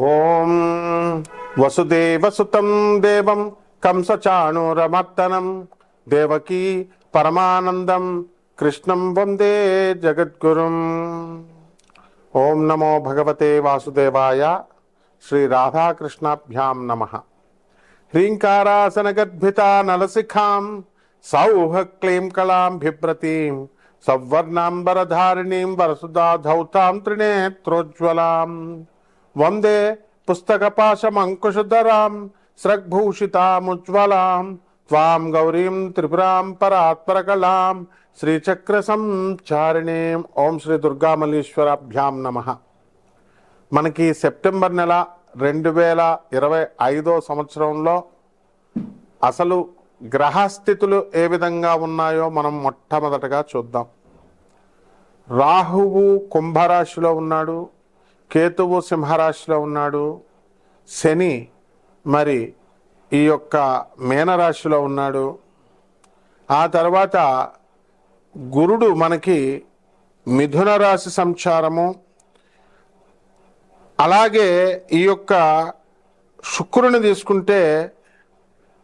ఓం వసుదేవసుతం దేవం కంసచాణూరమర్దనం. దేవకీ పరమానందం. కృష్ణం వందే జగద్గురుం. ఓం నమో భగవతే వాసుదేవాయ శ్రీ రాధాకృష్ణాభ్యాం నమ. హ్రీంకారాసనగద్భిత నలసిఖాం సౌహ క్లీం కళాం బిభ్రతీం సవర్ణాంబరధారిణీం వరసుదా ధౌతాం త్రినేత్రోజ్వలాం. వందే పుస్తకపాశమంకుశుధరాం స్రగ్భూషితాముజ్వలాం త్వాం గౌరీం త్రిపురాం పరాత్పరకళాం శ్రీచక్ర సంచారిణీం ఓం శ్రీ దుర్గామల్లీశ్వరాభ్యాం నమః. మనకి సెప్టెంబర్ నెల రెండు వేల ఇరవై ఐదో సంవత్సరంలో అసలు గ్రహస్థితులు ఏ విధంగా ఉన్నాయో మనం మొట్టమొదటగా చూద్దాం. రాహువు కుంభరాశిలో ఉన్నాడు కేతువు సింహరాశిలో ఉన్నాడు. శని మరి ఈ యొక్క మీనరాశిలో ఉన్నాడు. ఆ తర్వాత గురుడు మనకి మిథున రాశి సంచారము. అలాగే ఈ యొక్క శుక్రుని తీసుకుంటే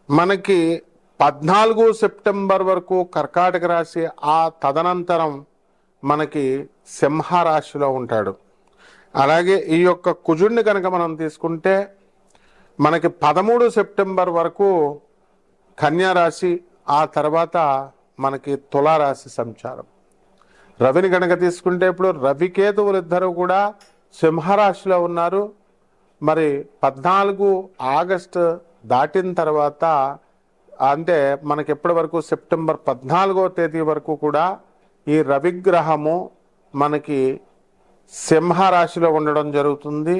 మనకి పద్నాలుగు సెప్టెంబర్ వరకు కర్కాటక రాశి ఆ తదనంతరం మనకి సింహరాశిలో ఉంటాడు. అలాగే ఈ యొక్క కుజుడిని కనుక మనం తీసుకుంటే మనకి పదమూడు సెప్టెంబర్ వరకు కన్యారాశి ఆ తర్వాత మనకి తులారాశి సంచారం. రవిని కనుక తీసుకుంటే ఇప్పుడు రవికేతువులు ఇద్దరు కూడా సింహరాశిలో ఉన్నారు. మరి పద్నాలుగు ఆగస్టు దాటిన తర్వాత అంటే మనకి ఎప్పటి వరకు సెప్టెంబర్ పద్నాలుగో తేదీ వరకు కూడా ఈ రవిగ్రహము మనకి సింహరాశిలో ఉండడం జరుగుతుంది.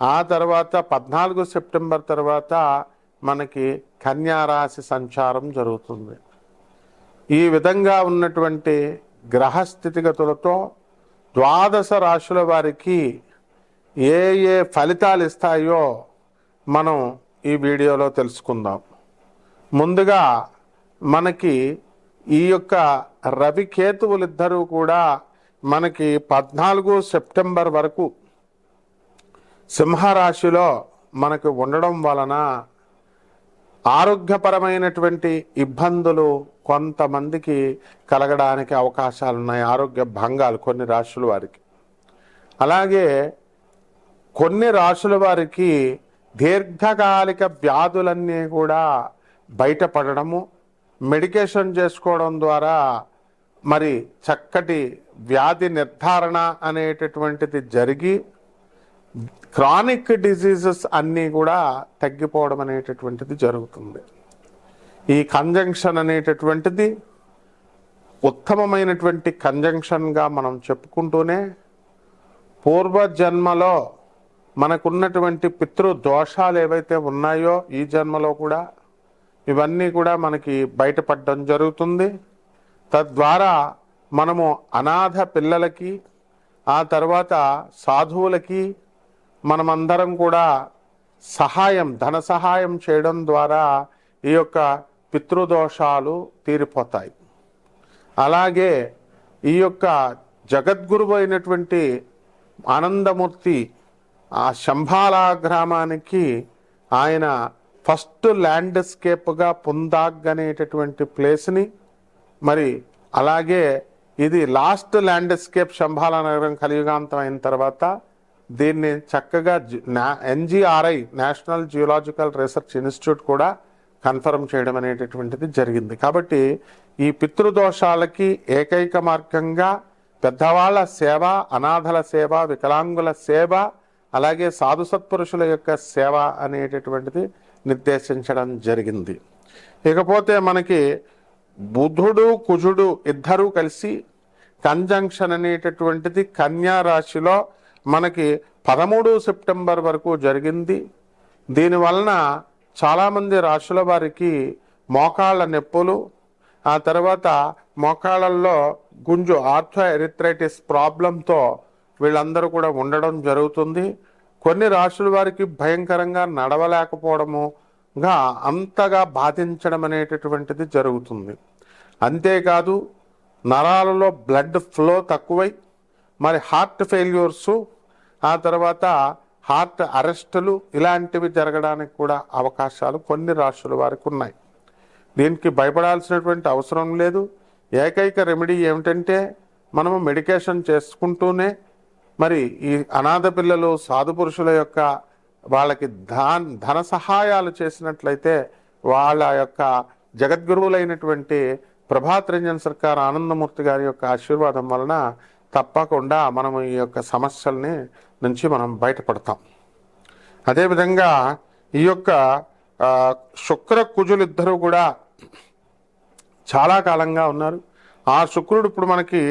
ఆ తర్వాత పద్నాలుగు సెప్టెంబర్ తర్వాత మనకి కన్యారాశి సంచారం జరుగుతుంది. ఈ విధంగా ఉన్నటువంటి గ్రహస్థితిగతులతో ద్వాదశ రాశుల వారికి ఏ ఏ ఫలితాలు ఇస్తాయో మనం ఈ వీడియోలో తెలుసుకుందాం. ముందుగా మనకి ఈ యొక్క రవికేతువులు ఇద్దరూ కూడా మనకి పద్నాలుగు సెప్టెంబర్ వరకు సింహరాశిలో మనకు ఉండడం వలన ఆరోగ్యపరమైనటువంటి ఇబ్బందులు కొంతమందికి కలగడానికి అవకాశాలు ఉన్నాయి ఆరోగ్య భంగాలు కొన్ని రాశుల వారికి. అలాగే కొన్ని రాశుల వారికి దీర్ఘకాలిక వ్యాధులన్నీ కూడా బయటపడడము మెడికేషన్ చేసుకోవడం ద్వారా మరి చక్కటి వ్యాధి నిర్ధారణ అనేటటువంటిది జరిగి క్రానిక్ డిసీజెస్ అన్నీ కూడా తగ్గిపోవడం అనేటటువంటిది జరుగుతుంది. ఈ కంజంక్షన్ అనేటటువంటిది ఉత్తమమైనటువంటి కంజంక్షన్గా మనం చెప్పుకుంటూనే పూర్వజన్మలో మనకున్నటువంటి పితృ దోషాలు ఏవైతే ఉన్నాయో ఈ జన్మలో కూడా ఇవన్నీ కూడా మనకి బయటపడడం జరుగుతుంది. తద్వారా మనము అనాథ పిల్లలకి ఆ తర్వాత సాధువులకి మనమందరం కూడా సహాయం ధన సహాయం చేయడం ద్వారా ఈ యొక్క పితృదోషాలు తీరిపోతాయి. అలాగే ఈ యొక్క జగద్గురువు అయినటువంటి ఆనందమూర్తి ఆ శంభాల గ్రామానికి ఆయన ఫస్ట్ ల్యాండ్స్కేప్గా పుందాగ్ అనేటటువంటి ప్లేస్ని మరి అలాగే ఇది లాస్ట్ ల్యాండ్స్కేప్ శంభాల నగరం కలియుగాంతం అయిన తర్వాత దీన్ని చక్కగా NGRI national geological research institute కూడా కన్ఫర్మ్ చేయడం అనేటటువంటిది జరిగింది. కాబట్టి ఈ పితృదోషాలకి ఏకైక మార్గంగా పెద్దవాళ్ళ సేవ అనాథల సేవ వికలాంగుల సేవ అలాగే సాధు సత్పురుషుల యొక్క సేవ అనేటటువంటిది నిర్దేశించడం జరిగింది. ఇకపోతే మనకి బుధుడు కుజుడు ఇద్దరూ కలిసి కంజంక్షన్ అనేటటువంటిది కన్యా రాశిలో మనకి పదమూడు సెప్టెంబర్ వరకు జరిగింది. దీనివలన చాలామంది రాశుల వారికి మోకాళ్ళ నొప్పులు ఆ తర్వాత మోకాళ్ళల్లో గుంజు ఆర్థో ఎరిథ్రైటిస్ ప్రాబ్లంతో వీళ్ళందరూ కూడా ఉండడం జరుగుతుంది. కొన్ని రాశుల వారికి భయంకరంగా నడవలేకపోవడముగా అంతగా బాధించడం అనేటటువంటిది జరుగుతుంది. అంతేకాదు నరాలలో బ్లడ్ ఫ్లో తక్కువై మరి హార్ట్ ఫెయిల్యూర్సు ఆ తర్వాత హార్ట్ అరెస్టులు ఇలాంటివి జరగడానికి కూడా అవకాశాలు కొన్ని రాష్ట్రాల వారికి ఉన్నాయి. దీనికి భయపడాల్సినటువంటి అవసరం లేదు. ఏకైక రెమెడీ ఏమిటంటే మనము మెడికేషన్ చేసుకుంటూనే మరి ఈ అనాథ పిల్లలు సాధు పురుషుల యొక్క వాళ్ళకి ధన ధన సహాయాలు చేసినట్లయితే వాళ్ళ యొక్క జగద్గురువులైనటువంటి ప్రభాత్ రంజన్ సర్కార్ ఆనందమూర్తి గారి యొక్క ఆశీర్వాదం వలన తప్పకుండా మనము ఈ యొక్క సమస్యల్ని నుంచి మనం బయటపడతాం. అదేవిధంగా ఈ యొక్క శుక్ర కుజులు ఇద్దరు కూడా చాలా కాలంగా ఉన్నారు. ఆ శుక్రుడు ఇప్పుడు మనకి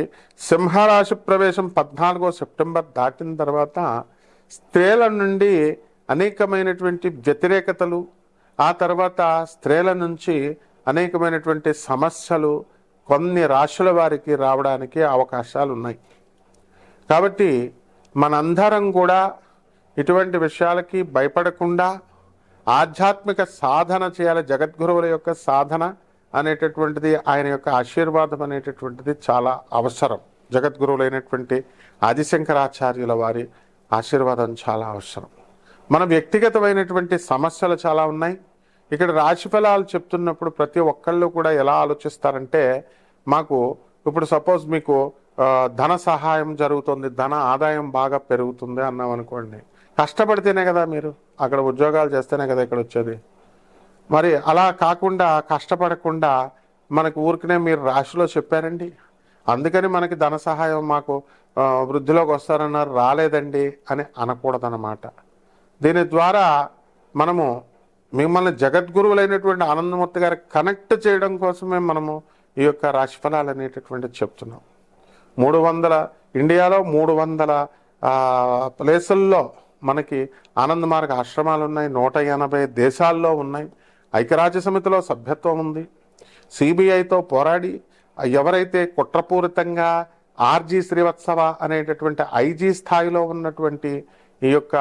సింహరాశి ప్రవేశం పద్నాలుగో సెప్టెంబర్ దాటిన తర్వాత స్త్రీల నుండి అనేకమైనటువంటి వ్యతిరేకతలు ఆ తర్వాత స్త్రీల నుంచి అనేకమైనటువంటి సమస్యలు కొన్ని రాశుల వారికి రావడానికి అవకాశాలు ఉన్నాయి. కాబట్టి మనందరం కూడా ఇటువంటి విషయాలకి భయపడకుండా ఆధ్యాత్మిక సాధన చేయాలి. జగద్గురువుల యొక్క సాధన అనేటటువంటిది ఆయన యొక్క ఆశీర్వాదం అనేటటువంటిది చాలా అవసరం. జగద్గురువులైనటువంటి ఆదిశంకరాచార్యుల వారి ఆశీర్వాదం చాలా అవసరం. మన వ్యక్తిగతమైనటువంటి సమస్యలు చాలా ఉన్నాయి. ఇక్కడ రాశి ఫలాలు చెప్తున్నప్పుడు ప్రతి ఒక్కళ్ళు కూడా ఎలా ఆలోచిస్తారంటే మాకు ఇప్పుడు సపోజ్ మీకు ధన సహాయం జరుగుతుంది ధన ఆదాయం బాగా పెరుగుతుంది అన్నాం అనుకోండి. కష్టపడితేనే కదా మీరు అక్కడ ఉద్యోగాలు చేస్తేనే కదా ఇక్కడ వచ్చేది. మరి అలా కాకుండా కష్టపడకుండా మనకు ఊరికనే మీరు రాశిలో చెప్పారండి? అందుకని మనకి ధన సహాయం మాకు వృద్ధిలోకి వస్తారన్నారు రాలేదండి అని అనకూడదన్నమాట. దీని ద్వారా మనము మిమ్మల్ని జగద్గురువులైనటువంటి ఆనందమూర్తి గారి కనెక్ట్ చేయడం కోసమే మనము ఈ యొక్క రాశిఫలాలు అనేటటువంటిది చెప్తున్నాం. మూడు వందల ఇండియాలో మూడు వందల ప్లేసుల్లో మనకి ఆనంద మార్గ ఆశ్రమాలు ఉన్నాయి. నూట ఎనభై దేశాల్లో ఉన్నాయి. ఐక్యరాజ్య సమితిలో సభ్యత్వం ఉంది. సిబిఐతో పోరాడి ఎవరైతే కుట్రపూరితంగా ఆర్జీ శ్రీవత్సవ అనేటటువంటి ఐజీ స్థాయిలో ఉన్నటువంటి ఈ యొక్క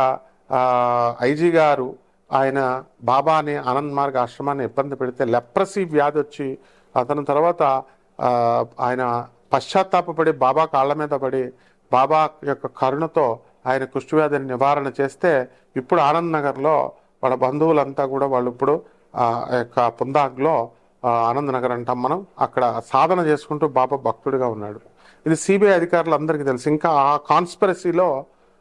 ఐజీ గారు ఆయన బాబాని ఆనంద్ మార్గ ఆశ్రమాన్ని ఇబ్బంది పెడితే లెప్రసీ వ్యాధి వచ్చి అతని తర్వాత ఆయన పశ్చాత్తాపపడి బాబా కాళ్ళ మీద పడి బాబా యొక్క కరుణతో ఆయన కుష్ఠవ్యాధిని నివారణ చేస్తే ఇప్పుడు ఆనంద్ నగర్లో వాళ్ళ బంధువులంతా కూడా వాళ్ళు ఇప్పుడు ఆ యొక్క పుందాగ్లో ఆనంద్ నగర్ అంటాం మనం అక్కడ సాధన చేసుకుంటూ బాబా భక్తుడిగా ఉన్నాడు. ఇది సిబిఐ అధికారులందరికీ తెలుసు. ఇంకా ఆ కాన్స్పరసీలో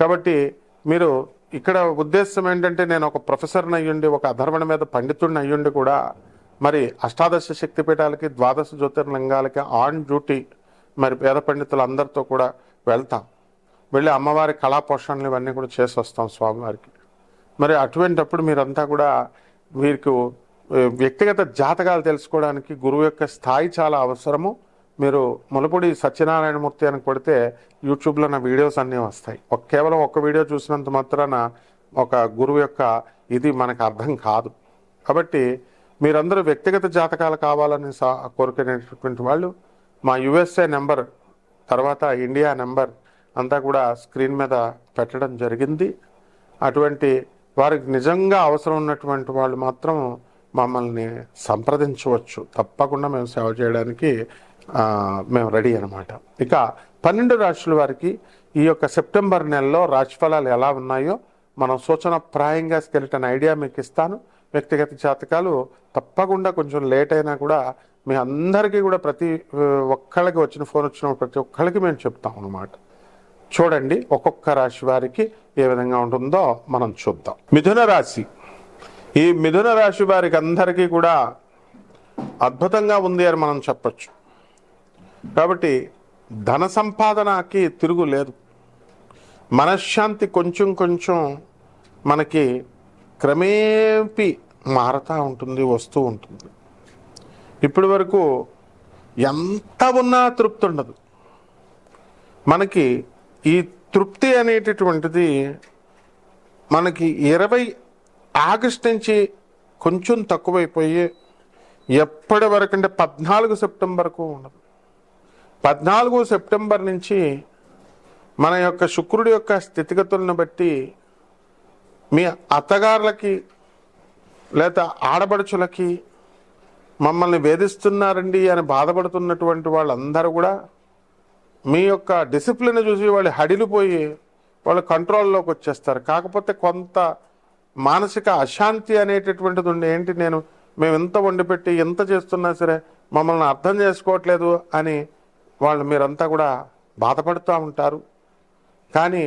కాబట్టి మీరు ఇక్కడ ఉద్దేశం ఏంటంటే నేను ఒక ప్రొఫెసర్ని అయ్యుండి ఒక అధర్వణ మీద పండితుడిని అయ్యుండి కూడా మరి అష్టాదశ శక్తిపీఠాలకి ద్వాదశ జ్యోతిర్లింగాలకి ఆన్ డ్యూటీ మరి పేద పండితులందరితో కూడా వెళ్తాం. వెళ్ళి అమ్మవారి కళా పోషణలు ఇవన్నీ కూడా చేసి వస్తాం స్వామివారికి. మరి అటువంటప్పుడు మీరంతా కూడా మీకు వ్యక్తిగత జాతకాలు తెలుసుకోవడానికి గురువు యొక్క స్థాయి చాలా అవసరము. మీరు ములపూడి సత్యనారాయణమూర్తి అని కొడితే యూట్యూబ్లో నా వీడియోస్ అన్నీ వస్తాయి. ఒక కేవలం ఒక వీడియో చూసినంత మాత్రాన ఒక గురువు యొక్క ఇది మనకు అర్థం కాదు. కాబట్టి మీరందరూ వ్యక్తిగత జాతకాలు కావాలని సా కోరుకునేటటువంటి వాళ్ళు మా యుఎస్ఏ నెంబర్ తర్వాత ఇండియా నెంబర్ అంతా కూడా స్క్రీన్ మీద పెట్టడం జరిగింది. అటువంటి వారికి నిజంగా అవసరం ఉన్నటువంటి వాళ్ళు మాత్రం మమ్మల్ని సంప్రదించవచ్చు. తప్పకుండా మేము సేవ చేయడానికి మేము రెడీ అనమాట ఇక పన్నెండు రాశుల వారికి ఈ యొక్క సెప్టెంబర్ నెలలో రాశిఫలాలు ఎలా ఉన్నాయో మనం సూచన ప్రాయంగా స్కెలిటన్ ఐడియా మీకు ఇస్తాను. వ్యక్తిగత జాతకాలు తప్పకుండా కొంచెం లేట్ అయినా కూడా మీ అందరికీ కూడా ప్రతి ఒక్కళ్ళకి వచ్చిన ఫోన్ వచ్చిన ప్రతి ఒక్కళ్ళకి మేము చెప్తాం అనమాట చూడండి ఒక్కొక్క రాశి వారికి ఏ విధంగా ఉంటుందో మనం చూద్దాం. మిథున రాశి. ఈ మిథున రాశి వారికి అందరికీ కూడా అద్భుతంగా ఉంది అని మనం చెప్పచ్చు. కాబట్టి ధన సంపాదనకి తిరుగు లేదు. మనశ్శాంతి కొంచెం కొంచెం మనకి క్రమేపీ మారుతూ ఉంటుంది వస్తూ ఉంటుంది. ఇప్పటి వరకు ఎంత ఉన్నా తృప్తి ఉండదు. మనకి ఈ తృప్తి అనేటటువంటిది మనకి ఇరవై ఆగస్ట్ నుంచి కొంచెం తక్కువైపోయి ఎప్పటి వరకు అంటే పద్నాలుగు సెప్టెంబర్కు ఉండదు. పద్నాలుగు సెప్టెంబర్ నుంచి మన యొక్క శుక్రుడి యొక్క స్థితిగతులను బట్టి మీ అత్తగారులకి లేదా ఆడబడుచులకి మమ్మల్ని వేధిస్తున్నారండి అని బాధపడుతున్నటువంటి వాళ్ళందరూ కూడా మీ యొక్క డిసిప్లిన్ చూసి వాళ్ళు హడిలిపోయి వాళ్ళు కంట్రోల్లోకి వచ్చేస్తారు. కాకపోతే కొంత మానసిక అశాంతి అనేటటువంటిది ఉండి ఏంటి నేను మేము ఇంత వండిపెట్టి ఎంత చేస్తున్నా సరే మమ్మల్ని అర్థం చేసుకోవట్లేదు అని వాళ్ళు మీరంతా కూడా బాధపడుతూ ఉంటారు. కానీ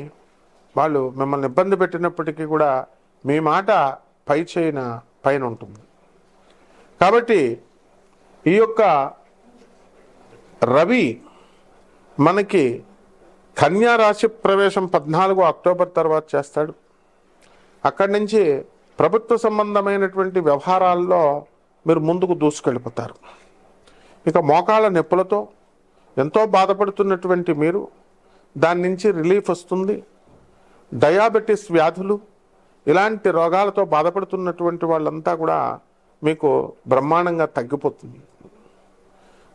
వాళ్ళు మిమ్మల్ని ఇబ్బంది పెట్టినప్పటికీ కూడా మీ మాట పై చేయిన పైన ఉంటుంది. కాబట్టి ఈ యొక్క రవి మనకి కన్యా రాశి ప్రవేశం పద్నాలుగు అక్టోబర్ తర్వాత చేస్తాడు. అక్కడి నుంచి ప్రభుత్వ సంబంధమైనటువంటి వ్యవహారాల్లో మీరు ముందుకు దూసుకెళ్ళిపోతారు. ఇక మోకాళ్ళ నొప్పులతో ఎంతో బాధపడుతున్నటువంటి మీరు దాని నుంచి రిలీఫ్ వస్తుంది. డయాబెటీస్ వ్యాధులు ఇలాంటి రోగాలతో బాధపడుతున్నటువంటి వాళ్ళంతా కూడా మీకు బ్రహ్మాండంగా తగ్గిపోతుంది.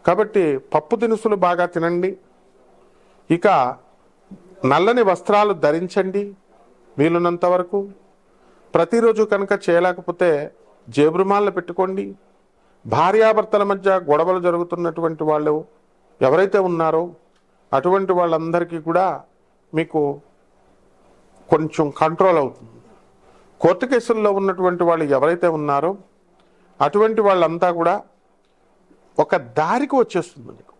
కాబట్టి పప్పు దినుసులు బాగా తినండి. ఇక నల్లని వస్త్రాలు ధరించండి వీలున్నంత వరకు. ప్రతిరోజు కనుక చేయలేకపోతే జేబురుమాలను పెట్టుకోండి. భార్యాభర్తల మధ్య గొడవలు జరుగుతున్నటువంటి వాళ్ళు ఎవరైతే ఉన్నారో అటువంటి వాళ్ళందరికీ కూడా మీకు కొంచెం కంట్రోల్ అవుతుంది. కోర్టు కేసుల్లో ఉన్నటువంటి వాళ్ళు ఎవరైతే ఉన్నారో అటువంటి వాళ్ళంతా కూడా ఒక దారికి వచ్చేస్తుంది మీకు.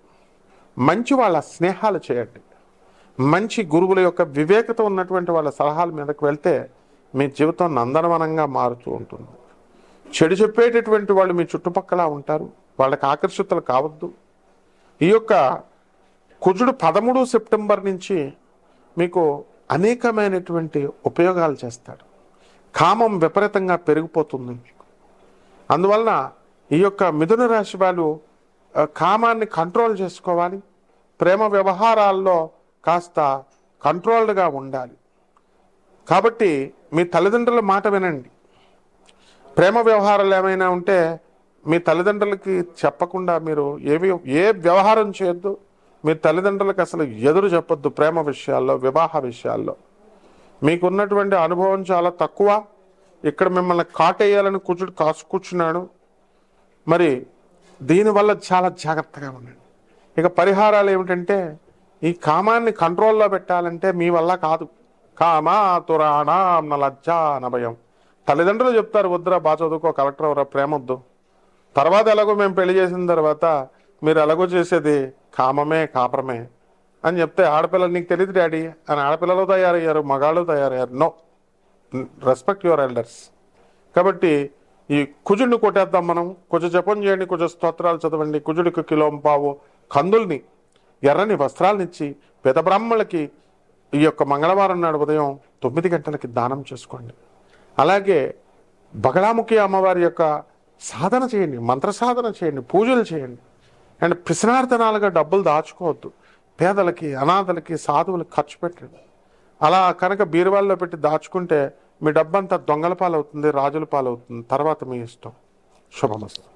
మంచి వాళ్ళ స్నేహాలు చేయండి. మంచి గురువుల యొక్క వివేకత ఉన్నటువంటి వాళ్ళ సలహాల మీదకు వెళ్తే మీ జీవితం నందనవనంగా మారుతూ ఉంటుంది. చెడు చెప్పేటటువంటి వాళ్ళు మీ చుట్టుపక్కల ఉంటారు. వాళ్ళకి ఆకర్షితులు కావద్దు. ఈ యొక్క కుజుడు పదమూడు సెప్టెంబర్ నుంచి మీకు అనేకమైనటువంటి ఉపయోగాలు చేస్తాడు. కామం విపరీతంగా పెరిగిపోతుంది మీకు. అందువలన ఈ యొక్క మిథున రాశి వాళ్ళు కామాన్ని కంట్రోల్ చేసుకోవాలి. ప్రేమ వ్యవహారాల్లో కాస్త కంట్రోల్డ్గా ఉండాలి. కాబట్టి మీ తల్లిదండ్రుల మాట వినండి. ప్రేమ వ్యవహారాలు ఏమైనా ఉంటే మీ తల్లిదండ్రులకి చెప్పకుండా మీరు ఏమి ఏ వ్యవహారం చేయొద్దు. మీ తల్లిదండ్రులకు అసలు ఎదురు చెప్పొద్దు ప్రేమ విషయాల్లో వివాహ విషయాల్లో. మీకున్నటువంటి అనుభవం చాలా తక్కువ. ఇక్కడ మిమ్మల్ని కాటేయాలని కూర్చుడు కాసు కూర్చున్నాడు. మరి దీనివల్ల చాలా జాగ్రత్తగా ఉండండి. ఇక పరిహారాలు ఏమిటంటే ఈ కామాన్ని కంట్రోల్లో పెట్టాలంటే మీ వల్ల కాదు. కామా తురాణం నలజ్జా నభయం తల్లిదండ్రులు చెప్తారు వద్దురా బాగా చదువుకో కలెక్టర్ అవరా ప్రేమ వద్దు తర్వాత ఎలాగో మేము పెళ్ళి చేసిన తర్వాత మీరు ఎలాగో చేసేది కామమే కాపరమే అని చెప్తే ఆడపిల్లలు నీకు తెలియదు డాడీ అని ఆడపిల్లలు తయారయ్యారు మగాళ్ళు తయారయ్యారు. నో రెస్పెక్ట్ యువర్ ఎల్డర్స్ కాబట్టి ఈ కుజుడిని కొట్టేద్దాం మనం. కుజ జపం చేయండి కుజ స్తోత్రాలు చదవండి. కుజుడికి కిలో పావు కందుల్ని ఎర్రని వస్త్రాలనిచ్చి పెద బ్రాహ్మణులకి ఈ యొక్క మంగళవారం నాడు ఉదయం తొమ్మిది గంటలకి దానం చేసుకోండి. అలాగే బగళాముఖి అమ్మవారి యొక్క సాధన చేయండి మంత్ర సాధన చేయండి పూజలు చేయండి. అండ్ పిసనార్థనాలుగా డబ్బులు దాచుకోవద్దు. పేదలకి అనాథలకి సాధువులకు ఖర్చు పెట్టండి. అలా కనుక బీరువాల్లో పెట్టి దాచుకుంటే మీ డబ్బంతా దొంగల పాలవుతుంది రాజుల పాలవుతుంది. తర్వాత మీ ఇష్టం. శుభమస్తు.